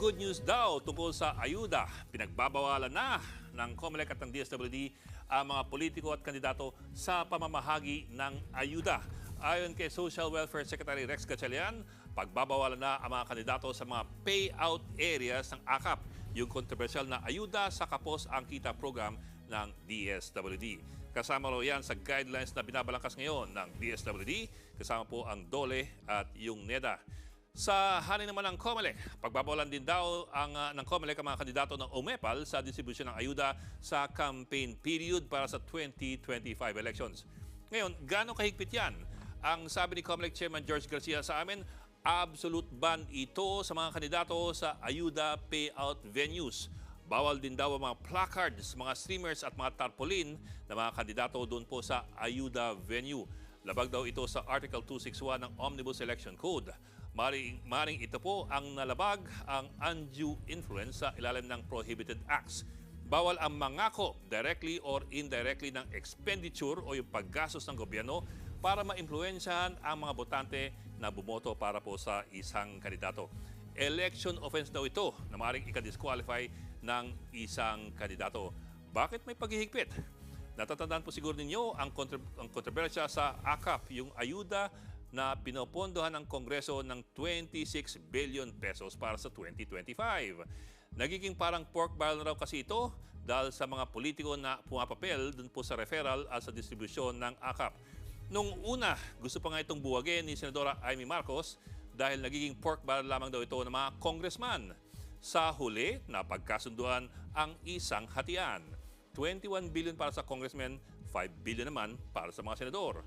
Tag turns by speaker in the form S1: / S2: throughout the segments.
S1: Good news daw tungkol sa ayuda. Pinagbabawalan na ng COMELEC at ng DSWD ang mga politiko at kandidato sa pamamahagi ng ayuda. Ayon kay Social Welfare Secretary Rex Gatchalian, pagbabawalan na ang mga kandidato sa mga payout areas ng AKAP, yung kontrobersyal na ayuda sa kapos ang kita program ng DSWD. Kasama raw yan sa guidelines na binabalangkas ngayon ng DSWD, kasama po ang DOLE at yung NEDA. Sa hanin naman ng COMELEC, pagbabawalan din daw ang, ah, ng COMELEC ang mga kandidato ng UMEPAL sa distribusyon ng ayuda sa campaign period para sa 2025 elections. Ngayon, gaano kahigpit yan? Ang sabi ni COMELEC Chairman George Garcia sa amin, absolute ban ito sa mga kandidato sa ayuda payout venues. Bawal din daw ang mga placards, mga streamers at mga tarpaulin ng mga kandidato doon po sa ayuda venue. Labag daw ito sa Article 261 ng Omnibus Election Code. Maring, maring ito po ang nalabag ang undue influence sa ilalim ng prohibited acts. Bawal ang mangako directly or indirectly ng expenditure o yung paggastos ng gobyerno para maimpluensyahan ang mga botante na bumoto para po sa isang kandidato. Election offense daw ito na maaaring ika-disqualify ng isang kandidato. Bakit may paghihigpit? Natatandaan po siguro ninyo ang, kontra- ang kontrobersya sa AKAP, yung ayuda na pinopondohan ng Kongreso ng 26 billion pesos para sa 2025. Nagiging parang pork barrel raw kasi ito dahil sa mga politiko na pumapapel dun po sa referral at sa distribusyon ng AKAP. Nung una, gusto pa nga itong buwagin ni Senadora Amy Marcos dahil nagiging pork barrel lamang daw ito ng mga congressman. Sa huli, napagkasunduan ang isang hatian. 21 billion para sa congressmen, 5 billion naman para sa mga senador.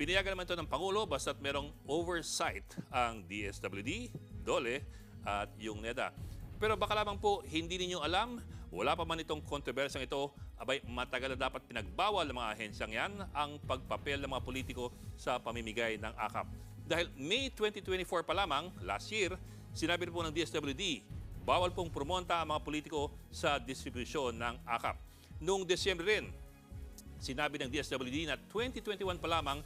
S1: Pinayagan naman ito ng Pangulo basta't merong oversight ang DSWD, DOLE at yung NEDA. Pero baka lamang po hindi ninyo alam, wala pa man itong kontrobersyang ito, abay matagal na dapat pinagbawal ng mga ahensyang yan ang pagpapel ng mga politiko sa pamimigay ng AKAP. Dahil May 2024 pa lamang, last year, sinabi po ng DSWD, bawal pong promonta ang mga politiko sa distribusyon ng AKAP. Noong Desyembre rin, sinabi ng DSWD na 2021 pa lamang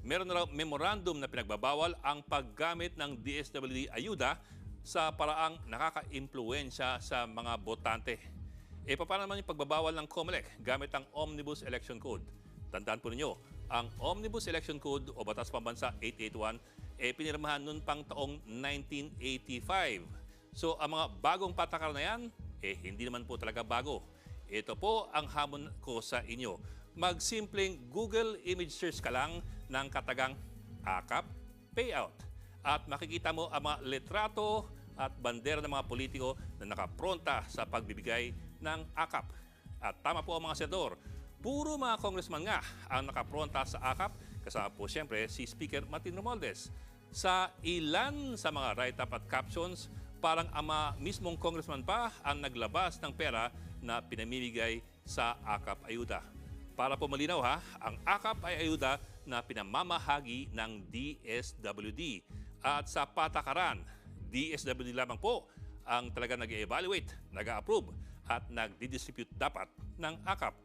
S1: meron raw memorandum na pinagbabawal ang paggamit ng DSWD ayuda sa paraang nakaka-impluensya sa mga botante. E paano naman yung pagbabawal ng COMELEC gamit ang Omnibus Election Code? Tandaan po ninyo, ang Omnibus Election Code o Batas Pambansa 881 e pinirmahan noon pang taong 1985. So ang mga bagong patakaran na yan, eh hindi naman po talaga bago. Ito po ang hamon ko sa inyo. Magsimpleng Google image search ka lang ng katagang AKAP payout. At makikita mo ang mga letrato at bandera ng mga politiko na nakapronta sa pagbibigay ng AKAP. At tama po ang mga senador, puro mga congressman nga ang nakapronta sa AKAP, kasama po siyempre si Speaker Martin Romualdez. Sa ilan sa mga write-up at captions, parang ama mismong congressman pa ang naglabas ng pera na pinamimigay sa AKAP Ayuda. Para po malinaw ha, ang AKAP ay ayuda na pinamamahagi ng DSWD. At sa patakaran, DSWD lamang po ang talaga nag-evaluate, nag-approve at nagdi-distribute dapat ng AKAP.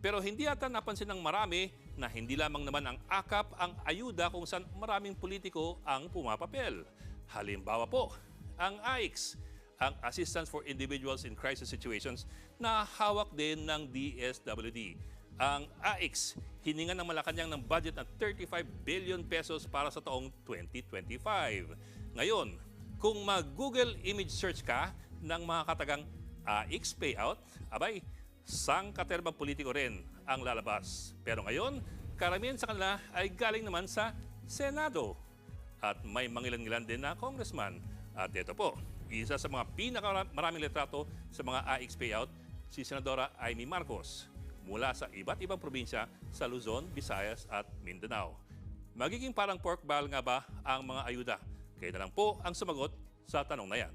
S1: Pero hindi ata napansin ng marami na hindi lamang naman ang AKAP ang ayuda kung saan maraming politiko ang pumapapel. Halimbawa po, ang AICS, ang Assistance for Individuals in Crisis Situations na hawak din ng DSWD. Ang AICS, hiningan ng Malacanang ng budget na 35 billion pesos para sa taong 2025. Ngayon, kung mag-Google image search ka ng mga katagang AICS payout, abay, sang katerbang politiko rin ang lalabas. Pero ngayon, karamihan sa kanila ay galing naman sa Senado. At may mangilan-ngilan din na congressman. At ito po, isa sa mga pinakamaraming litrato sa mga AICS payout, si Senadora Amy Marcos mula sa iba't ibang probinsya sa Luzon, Visayas at Mindanao. Magiging parang pork barrel nga ba ang mga ayuda? Kayo na lang po ang sumagot sa tanong na yan.